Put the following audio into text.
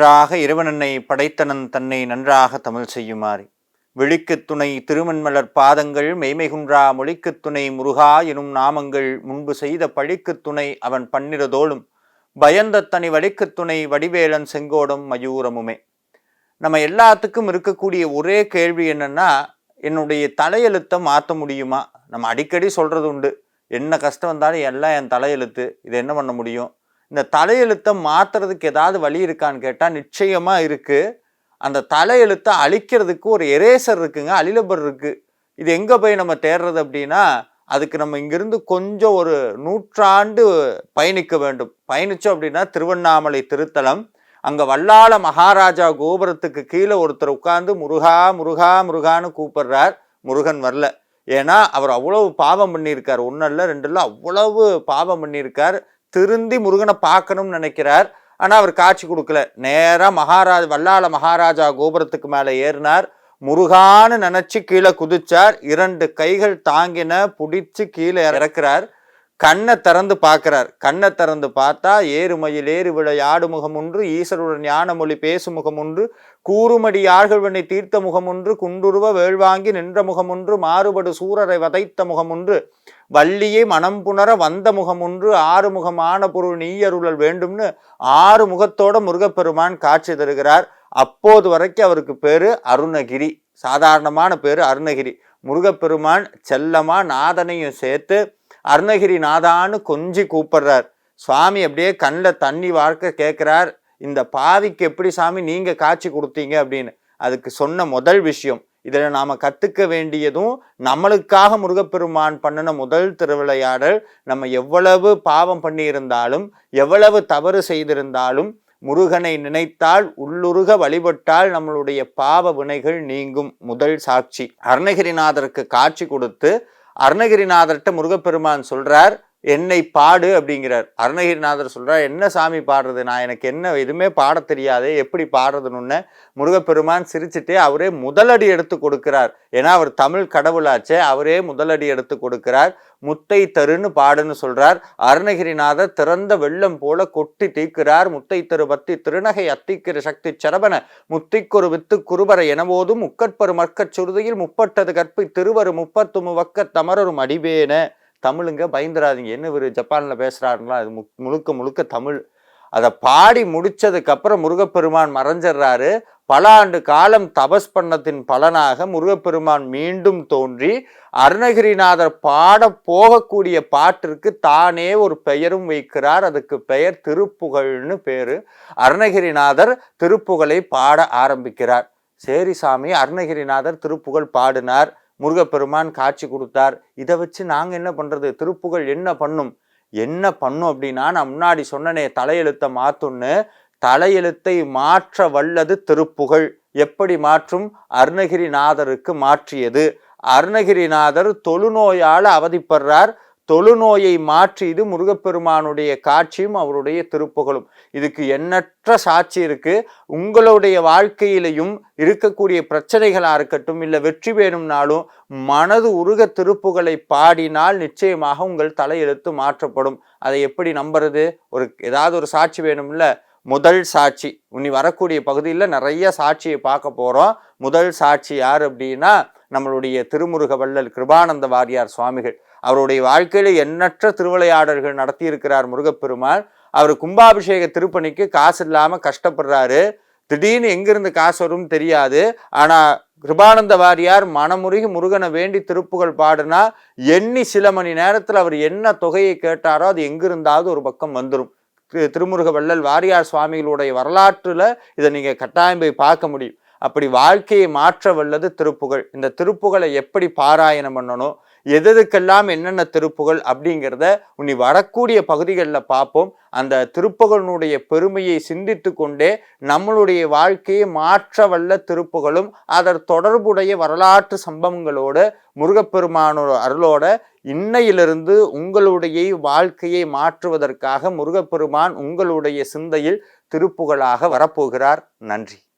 நன்றாக இறைவனனை படைத்தனன் தன்னை நன்றாக தமிழ் செய்யுமாறு. விழிக்குத் துணை திருமண்மலர் பாதங்கள் மெய்மைகுன்றா மொழிக்குத் துணை முருகா எனும் நாமங்கள் முன்பு செய்த பழிக்குத் துணை அவன் பன்னிரதோளும் பயந்த தனி வழிக்குத் துணை வடிவேலன் செங்கோடும் மயூரமுமே. நம்ம எல்லாத்துக்கும் இருக்கக்கூடிய ஒரே கேள்வி என்னன்னா என்னுடைய தலையெழுத்தை மாற்ற முடியுமா? நம்ம அடிக்கடி சொல்றது உண்டு என்ன கஷ்டம் வந்தாலும் எல்லாம் என் தலையெழுத்து. இது என்ன பண்ண முடியும்? இந்த தலையெழுத்தை மாற்றுறதுக்கு ஏதாவது வழி இருக்கான்னு கேட்டால் நிச்சயமாக இருக்குது அந்த தலையெழுத்தை அழிக்கிறதுக்கு ஒரு எரேசர் இருக்குங்க அழிலபர் இருக்குது இது எங்கே போய் நம்ம தேடுறது அப்படின்னா அதுக்கு நம்ம இங்கிருந்து கொஞ்சம் ஒரு நூற்றாண்டு பயணிக்க வேண்டும். பயணித்தோம் அப்படின்னா திருவண்ணாமலை திருத்தலம் அங்கே வல்லாள மகாராஜா கோபுரத்துக்கு கீழே ஒருத்தர் உட்கார்ந்து முருகா முருகா முருகான்னு கூப்பிடுறார். முருகன் வரல. ஏன்னா அவர் அவ்வளவு பாவம் பண்ணியிருக்கார். ஒன்றில் ரெண்டுல அவ்வளவு பாவம் பண்ணியிருக்கார். திருந்தி முருகனை பார்க்கணும்னு நினைக்கிறார். ஆனால் அவர் காட்சி கொடுக்கல. நேராக மகாராஜ் வல்லாள மகாராஜா கோபுரத்துக்கு மேலே ஏறினார். முருகான்னு நினச்சி கீழே குதிச்சார். இரண்டு கைகள் தாங்கின பிடிச்சி கீழே இறக்குறார். கண்ணை திறந்து பார்க்கிறார். கண்ணை திறந்து பார்த்தா ஏறுமையில் ஏறு ஆடு முகம் ஒன்று ஈஸ்வருடன் ஞான மொழி பேசும் முகம் ஒன்று கூறுமடி யாழ்கள்வனை தீர்த்த முகம் ஒன்று குண்டுருவ வேள்வாங்கி நின்ற முகம் ஒன்று மாறுபடு சூரரை வதைத்த முகம் ஒன்று வள்ளியை மனம் புணர வந்த முகம் ஒன்று ஆறு முகமான பொருள் நீயருளல் வேண்டும்னு ஆறு முகத்தோட முருகப்பெருமான் காட்சி தருகிறார். அப்போது வரைக்கும் அவருக்கு பேரு அருணகிரி. சாதாரணமான பேரு அருணகிரி. முருகப்பெருமான் செல்லமா நாதனையும் சேர்த்து அருணகிரி நாதான்னு கொஞ்சி கூப்பிடுறார். சுவாமி அப்படியே கண்ணில் தண்ணி வார்க்க கேட்குறார் இந்த பாவிக்கு எப்படி சாமி நீங்கள் காட்சி கொடுத்தீங்க? அப்படின்னு. அதுக்கு சொன்ன முதல் விஷயம் இதில் நாம் கற்றுக்க வேண்டியதும் நம்மளுக்காக முருகப்பெருமான் பண்ணின முதல் திருவிளையாடல் நம்ம எவ்வளவு பாவம் பண்ணியிருந்தாலும் எவ்வளவு தவறு செய்திருந்தாலும் முருகனை நினைத்தால் உள்ளுருக வழிபட்டால் நம்மளுடைய பாவ வினைகள் நீங்கும் முதல் சாட்சி. அருணகிரிநாதருக்கு காட்சி கொடுத்து அருணகிரிநாதர்கிட்ட முருகப்பெருமான் சொல்கிறார் என்னை பாடு அப்படிங்கிறார். அருணகிரிநாதர் சொல்கிறார் என்ன சாமி பாடுறது? நான் எனக்கு என்ன எதுவுமே பாட தெரியாதே எப்படி பாடுறதுன்னு? முருகப்பெருமான் சிரிச்சுட்டே அவரே முதலடி எடுத்து கொடுக்கிறார். ஏன்னா அவர் தமிழ் கடவுளாச்சே அவரே முதலடி எடுத்து கொடுக்கிறார். முத்தை தருன்னு பாடுன்னு சொல்றார். அருணகிரிநாதர் திறந்த வெள்ளம் போல கொட்டி தீக்கிறார் முத்தை தரு பத்தி திருநகை அத்திக்கிற சக்தி சரபன முத்திக்கொரு வித்து குருபர எனவோதும் முக்கற்பரு மற்கச் சுருதியில் முப்பட்டது கற்பி திருவரு முப்பத்து வக்க தமரரும் அடிவேன. தமிழுங்க பயந்துடாதீங்க என்ன இவர் ஜப்பானில் பேசுகிறாருங்களா அது மு முழுக்க முழுக்க தமிழ். அதை பாடி முடித்ததுக்கப்புறம் முருகப்பெருமான் மறைஞ்சிடுறாரு பல ஆண்டு காலம் தபஸ் பண்ணத்தின் பலனாக முருகப்பெருமான் மீண்டும் தோன்றி அருணகிரிநாதர் பாட போகக்கூடிய பாட்டிற்கு தானே ஒரு பெயரும் வைக்கிறார். அதுக்கு பெயர் திருப்புகழ்னு பேரு. அருணகிரிநாதர் திருப்புகழை பாட ஆரம்பிக்கிறார். சரி சாமி அருணகிரிநாதர் திருப்புகழ் பாடினார். முருகப்பெருமான் காட்சி கொடுத்தார். இதை வச்சு நாங்கள் என்ன பண்ணுறது திருப்புகள் என்ன பண்ணும்? என்ன பண்ணும் அப்படின்னா நான் முன்னாடி சொன்னனே தலையெழுத்தை மாற்றும்னு தலையெழுத்தை மாற்ற வல்லது திருப்புகழ் எப்படி மாற்றும்? அருணகிரிநாதருக்கு மாற்றியது. அருணகிரிநாதர் தொழுநோயால் அவதிப்படுறார். தொழுநோயை மாற்றி இது முருகப்பெருமானுடைய காட்சியும் அவருடைய திருப்புகளும் இதுக்கு எண்ணற்ற சாட்சி இருக்கு. உங்களுடைய வாழ்க்கையிலையும் இருக்கக்கூடிய பிரச்சனைகளாக இருக்கட்டும் இல்லை வெற்றி வேணும்னாலும் மனது உருக திருப்புகளை பாடினால் நிச்சயமாக உங்கள் தலையெழுத்து மாற்றப்படும். அதை எப்படி நம்புறது? ஒரு ஏதாவது ஒரு சாட்சி வேணும்ல? முதல் சாட்சி. இனி வரக்கூடிய பகுதியில் நிறைய சாட்சியை பார்க்க போகிறோம் முதல் சாட்சி யார் அப்படின்னா நம்மளுடைய திருமுருக வள்ளல் கிருபானந்த வாரியார் சுவாமிகள். அவருடைய வாழ்க்கையில் எண்ணற்ற திருவிளையாடல்கள் நடத்தியிருக்கிறார் முருகப்பெருமாள். அவர் கும்பாபிஷேக திருப்பணிக்கு காசு இல்லாமல் கஷ்டப்படுறாரு. திடீர்னு எங்கிருந்து காசு வரும்னு தெரியாது. ஆனால் கிருபானந்த வாரியார் மனமுருகி முருகனை வேண்டி திருப்புகள் பாடுனா எண்ணி சில மணி நேரத்தில் அவர் என்ன தொகையை கேட்டாரோ அது எங்கிருந்தாவது ஒரு பக்கம் வந்துடும் திருமுருக வள்ளல் வாரியார் சுவாமிகளுடைய வரலாற்றில் இதை நீங்கள் கட்டாயம் போய் பார்க்க முடியும். அப்படி வாழ்க்கையை மாற்ற வல்லது திருப்புகள் இந்த திருப்புகளை எப்படி பாராயணம் பண்ணணும்? எதெதுக்கெல்லாம் என்னென்ன திருப்புகள் அப்படிங்கிறத உனி வரக்கூடிய பகுதிகளில் பார்ப்போம். அந்த திருப்புகளினுடைய பெருமையை சிந்தித்து கொண்டே நம்மளுடைய வாழ்க்கையை மாற்ற வல்ல திருப்புகளும் அதர் தொடர்புடைய வரலாற்று சம்பவங்களோடு முருகப்பெருமானோட அருளோட இன்னையிலிருந்து உங்களுடைய வாழ்க்கையை மாற்றுவதற்காக முருகப்பெருமான் உங்களுடைய சிந்தையில் திருப்புகளாக வரப்போகிறார். நன்றி.